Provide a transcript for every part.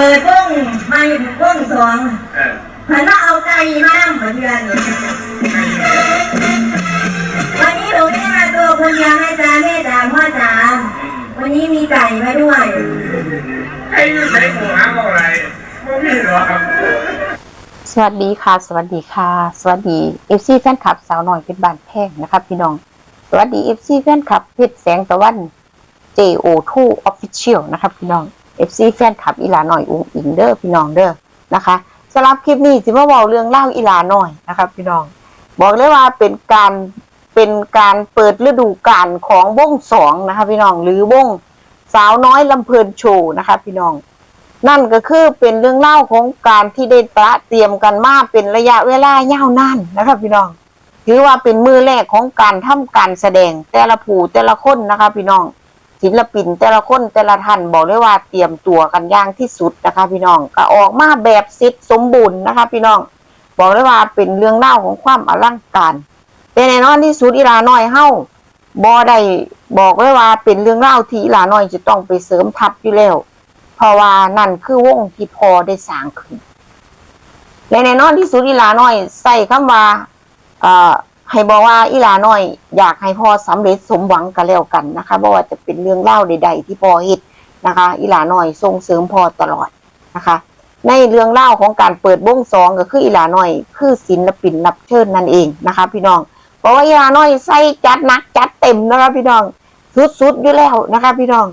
เปิดวงมาอยู่วงสองเออหันมาเอาไก่มานั่งเหมือนเดือนวันนี้หนูไม่ได้มาตัวคนเดียวให้จ้าแม่จ๋าพ่อจ๋าวันนี้มีไก่มาด้วยใครอยู่ใส่หัวหาอะไรไม่มีหรอครับสวัสดีค่ะ สวัสดีค่ะ สวัสดีเอฟซีแฟนคลับสาวหน่อยเป็นบ้านแพงนะครับพี่น้อง สวัสดีเอฟซีแฟนคลับเพชรแสงตะวัน JO2 Official นะครับพี่น้อง FC แฟนคลับอีหลาหน่อยอุ้งอิงเด้อพี่น้องเด้อนะคะสำหรับคลิปนี้สิมาบอกเรื่องเล่าอีหลาหน่อยนะครับพี่น้อง บอกเลยว่าเป็นการเป็นการเปิดฤดูกาลของวงสองนะคะพี่น้องหรือวงสาวน้อยลำเพลินโชว์นะคะพี่น้อง นั่นก็คือเป็นเรื่องเล่าของการที่ได้ตระเตรียมกันมาเป็นระยะเวลายาวนานนะคะพี่น้อง ถือว่าเป็นมือแรกของการทำการแสดงแต่ละผู้แต่ละคนนะคะพี่น้อง ศิลปินแต่ละคนแต่ละท่านบอกเลยว่าเตรียมตัวกันอย่างที่สุดนะคะ พี่น้องก็ออกมาแบบเสร็จสมบูรณ์นะคะ พี่น้องบอกเลยว่าเป็นเรื่องเล่าของความอลังการแต่แน่นอนที่สุดอีลาน้อยเฮ้าบอได้บอกเลยว่าเป็นเรื่องเล่าที่อีหลาน้อยจะต้องไปเสริมทัพอยู่แล้วเพราะว่านั่นคือวงที่พอได้สร้างขึ้นและแน่นอนที่สุดอีลาน้อยใส่คำว่าอ่อ ให้บอกว่าอีหลาน้อย อยากให้พ่อสำเร็จสมหวังกันแล้วกันนะคะบ่ว่าจะเป็นเรื่องเล่าใด ๆ ที่พ่อเฮ็ดนะคะ อีหลาน้อยส่งเสริมพ่อตลอดนะคะ ในเรื่องเล่าของการเปิดวงสองก็คืออีหลาน้อย คือศิลปินรับเชิญนั่นเองนะคะ พี่น้องเพราะว่าอีหลาน้อยใส่จัดนักจัดเต็มนะคะ พี่น้องสุดๆอยู่แล้วนะคะ พี่น้อง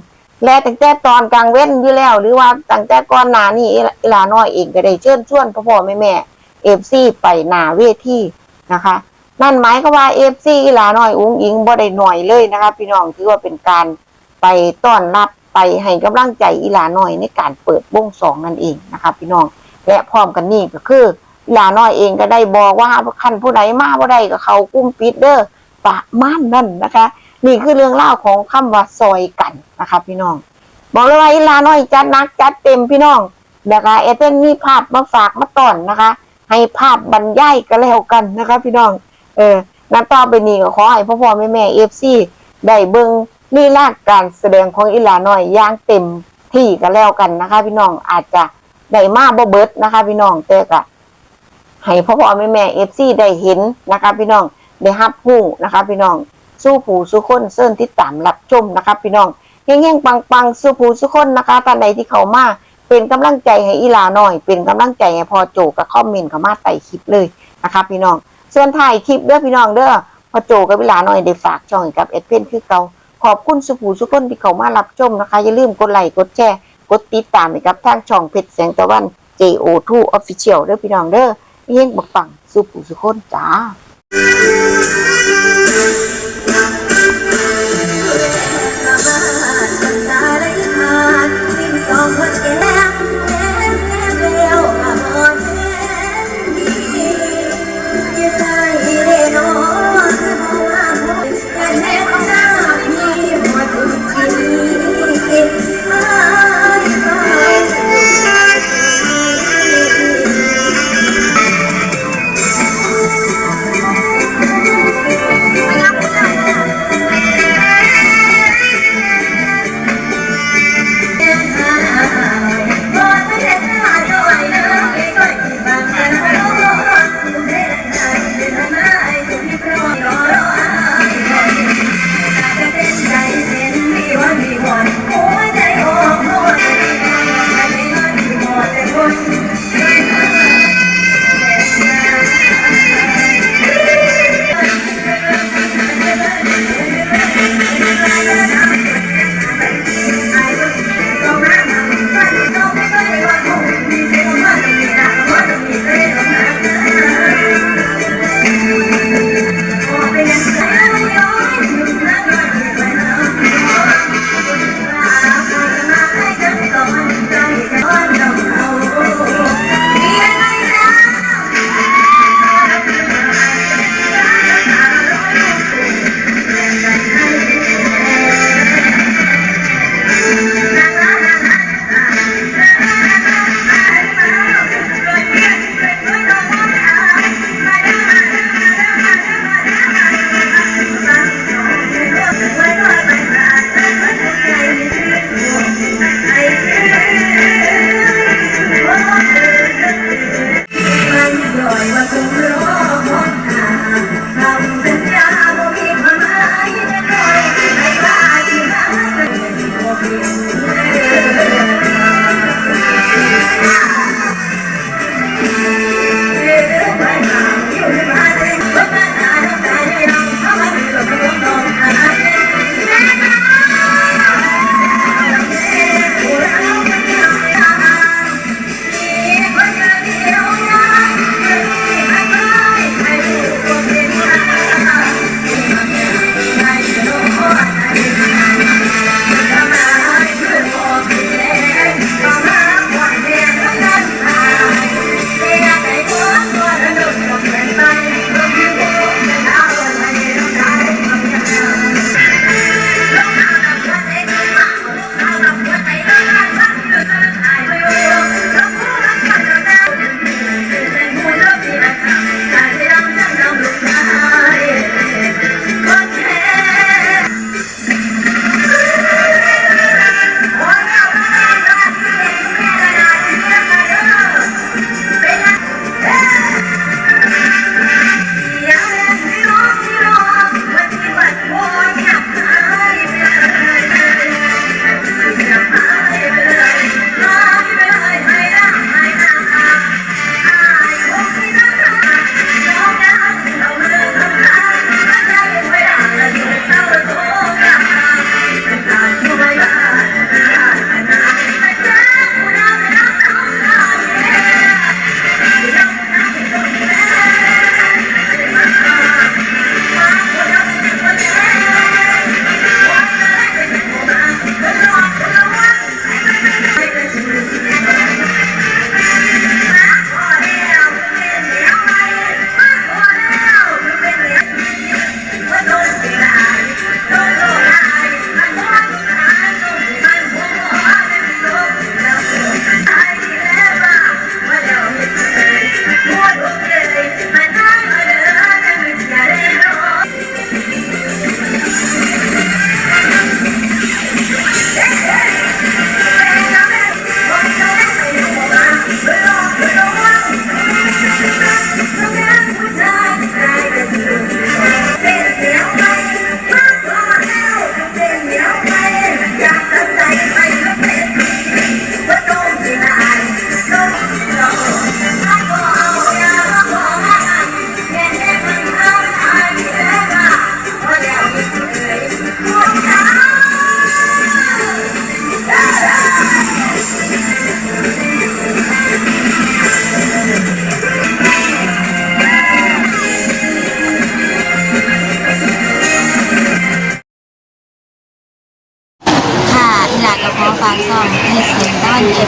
และตั้งแต่ตอนกลางเว้นอยู่แล้ว หรือว่าตั้งแต่ก่อนหน้านี้อีหลาน้อยเองก็ได้เชิญชวนพ่อพ่อแม่แม่เอฟซีไปหน้าเวทีนะคะ นั่นหมายก็ว่าเอฟซีอีหลาน้อยอุ้งอิงบ่ได้หน่อยเลยนะคะพี่น้องถือว่าเป็นการไปต้อนรับไปให้กำลังใจอีหลาน้อยในการเปิดวงสองนั่นเองนะคะพี่น้องและพร้อมกันนี่ก็คืออีหลาน้อยเองก็ได้บอกว่าคันผู้ใดมาบ่ได้ก็เขากุ้มปิดเด้อประมาณนั่นนะคะ นี่คือเรื่องเล่าของคำว่าซอยกันนะคะพี่น้อง บอกเลยว่าอีลาน้อยจัดนักจัดเต็มพี่น้องนะคะเอเทนมีภาพมาฝากมาต้อนนะคะ ให้ภาพบรรยายกันแล้วกันนะคะพี่น้อง เออนัต่อไปนี้ก็ขอให้พ่อพ่อแม่แม่เอฟซีได้เบิ่งลีลาการแสดงของอีลาน้อยย่างเต็มที่กันแล้วกันนะคะ พี่น้องอาจจะได้มาบ่เบิดนะคะ พี่น้องแต่ก็ให้พ่อพ่อแม่แม่เอฟซีได้เห็นนะคะ พี่น้องได้รับรู้นะคะ พี่น้องสู้ผู้สู้คนเซิ่นที่ตามรับชมนะคะ พี่น้องเฮงๆปังๆสู้ผู้สู้คนนะคะท่านใดที่เขามาเป็นกำลังใจให้อีลาหน่อย เป็นกำลังใจให้พอโจกับคอมเมนต์เข้ามาใต้คลิปเลยนะคะ พี่น้อง ส่วนถ่ายคลิปเด้อพี่น้องเด้อพอโจกับเวลาหน่อยได้ฝากช่องกับเอ็ดเพนคือเก่าขอบคุณสุภูสุคนที่เขามารับชมนะคะ อย่าลืมกดไลค์กดแชร์กดติดตามให้กับทางช่องเพชรแสงตะวัน JO2 Official เด้อพี่น้องเด้อเฮงปังสุภูสุคนจ้า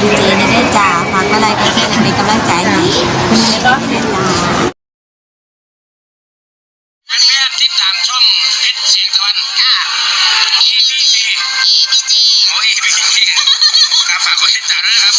ดีๆจในได้จ่าฝากอะไรก็เช่นเป็นกำลังใจให้คุณในรอบเวลาติดตามช่องเเสียงตะวันค่ะ EBG โอ้ EBG ครับฝากกดติดตามด้วยนะครับ